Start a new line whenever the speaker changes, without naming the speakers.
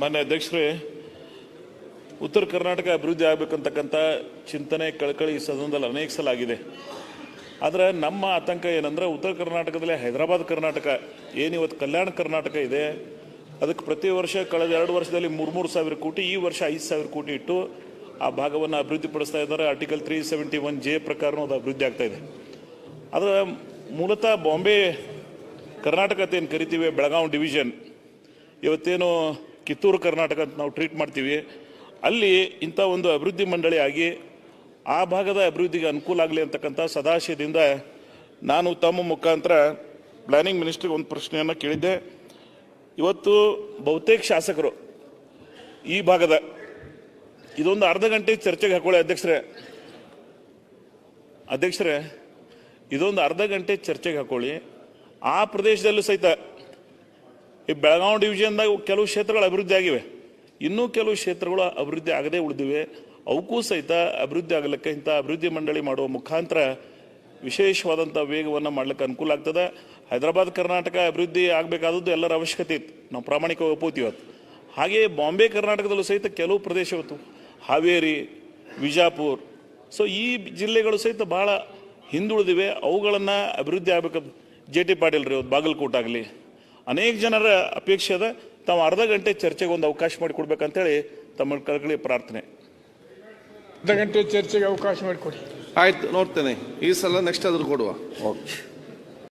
ಮಾನ್ಯ ಅಧ್ಯಕ್ಷರೇ, ಉತ್ತರ ಕರ್ನಾಟಕ ಅಭಿವೃದ್ಧಿ ಆಗಬೇಕಂತಕ್ಕಂಥ ಚಿಂತನೆ, ಕಳಕಳಿ ಈ ಸದನದಲ್ಲಿ ಅನೇಕ ಸಲ ಆಗಿದೆ ಆದರೆ ನಮ್ಮ ಆತಂಕ ಏನಂದ್ರೆ ಉತ್ತರ ಕರ್ನಾಟಕದಲ್ಲಿ ಹೈದರಾಬಾದ್ ಕರ್ನಾಟಕ, ಏನು ಇವತ್ತು ಕಲ್ಯಾಣ ಕರ್ನಾಟಕ ಇದೆ, ಅದಕ್ಕೆ ಪ್ರತಿ ವರ್ಷ ಕಳೆದ ಎರಡು ವರ್ಷದಲ್ಲಿ ಮೂರು ಮೂರು ಸಾವಿರ ಕೋಟಿ, ಈ ವರ್ಷ ಐದು ಸಾವಿರ ಕೋಟಿ ಇಟ್ಟು ಆ ಭಾಗವನ್ನು ಅಭಿವೃದ್ಧಿಪಡಿಸ್ತಾ ಇದ್ದಾರೆ. Article three seventy one J ಪ್ರಕಾರನೂ ಅದು ಅಭಿವೃದ್ಧಿ ಆಗ್ತಾ ಇದೆ. ಆದರೆ ಮೂಲತಃ ಬಾಂಬೆ ಕರ್ನಾಟಕ ಅಂತ ಏನು ಕರಿತೀವಿ, ಬೆಳಗಾವಿ ಡಿವಿಷನ್ ಇವತ್ತೇನು ಕಿತ್ತೂರು ಕರ್ನಾಟಕ ಅಂತ ನಾವು ಟ್ರೀಟ್ ಮಾಡ್ತೀವಿ. ಅಲ್ಲಿ ಇಂಥ ಒಂದು ಅಭಿವೃದ್ಧಿ ಮಂಡಳಿ ಆಗಿ ಆ ಭಾಗದ ಅಭಿವೃದ್ಧಿಗೆ ಅನುಕೂಲ ಆಗಲಿ ಅಂತಕ್ಕಂಥ ಸದಾಶಯದಿಂದ ನಾನು ತಮ್ಮ ಮುಖಾಂತರ ಪ್ಲಾನಿಂಗ್ ಮಿನಿಸ್ಟ್ರಿಗೆ ಒಂದು ಪ್ರಶ್ನೆಯನ್ನು ಕೇಳಿದ್ದೆ. ಇವತ್ತು ಬಹುತೇಕ ಶಾಸಕರು ಈ ಭಾಗದ ಇದೊಂದು ಅರ್ಧ ಗಂಟೆ ಚರ್ಚೆಗೆ ಹಾಕೊಳ್ಳಿ ಅಧ್ಯಕ್ಷರೇ. ಅಧ್ಯಕ್ಷರೇ, ಇದೊಂದು ಅರ್ಧ ಗಂಟೆ ಚರ್ಚೆಗೆ ಹಾಕೊಳ್ಳಿ. ಆ ಪ್ರದೇಶದಲ್ಲೂ ಸಹಿತ ಈ ಬೆಳಗಾವಿ ಡಿವಿಷನ್ದಾಗ ಕೆಲವು ಕ್ಷೇತ್ರಗಳು ಅಭಿವೃದ್ಧಿ ಆಗಿವೆ. ಇನ್ನೂ ಕೆಲವು ಕ್ಷೇತ್ರಗಳು ಅಭಿವೃದ್ಧಿ ಆಗದೇ ಉಳಿದಿವೆ. ಅವಕ್ಕೂ ಸಹಿತ ಅಭಿವೃದ್ಧಿ ಆಗಲಿಕ್ಕೆ ಇಂಥ ಅಭಿವೃದ್ಧಿ ಮಂಡಳಿ ಮಾಡುವ ಮುಖಾಂತರ ವಿಶೇಷವಾದಂಥ ವೇಗವನ್ನು ಮಾಡ್ಲಿಕ್ಕೆ ಅನುಕೂಲ ಆಗ್ತದೆ. ಹೈದರಾಬಾದ್, ಕರ್ನಾಟಕ ಅಭಿವೃದ್ಧಿ ಆಗಬೇಕಾದದ್ದು ಎಲ್ಲರ ಅವಶ್ಯಕತೆ ಇತ್ತು. ನಾವು ಪ್ರಾಮಾಣಿಕವಾಗಿ ಒಪ್ಪುತ್ತೀವಿ ಇವತ್ತು. ಹಾಗೆಯೇ ಬಾಂಬೆ, ಕರ್ನಾಟಕದಲ್ಲೂ ಸಹಿತ ಕೆಲವು ಪ್ರದೇಶ ಇವತ್ತು. ಹಾವೇರಿ, ವಿಜಾಪುರ್. ಸೊ ಈ ಜಿಲ್ಲೆಗಳು ಸಹಿತ ಭಾಳ ಹಿಂದುಳಿದಿವೆ. ಅವುಗಳನ್ನು ಅಭಿವೃದ್ಧಿ ಆಗಬೇಕು. ಜೆ ಟಿ ಪಾಟೀಲ್ ರೀ ಬಾಗಲಕೋಟ್ ಆಗಲಿ. ಅನೇಕ ಜನರ ಅಪೇಕ್ಷೆ ಅದ. ತಾವು ಅರ್ಧ ಗಂಟೆ ಚರ್ಚೆಗೆ ಒಂದು ಅವಕಾಶ ಮಾಡಿಕೊಡ್ಬೇಕಂತೇಳಿ ತಮ್ಮ ಕಳಕಳಿ ಪ್ರಾರ್ಥನೆ.
ಅರ್ಧ ಗಂಟೆ ಚರ್ಚೆಗೆ ಅವಕಾಶ ಮಾಡಿಕೊಡಿ
ಆಯ್ತು ನೋಡ್ತೇನೆ. ಈ ಸಲ ನೆಕ್ಸ್ಟ್ ಅದ್ರ ಕೊಡುವ.
ಓಕೆ.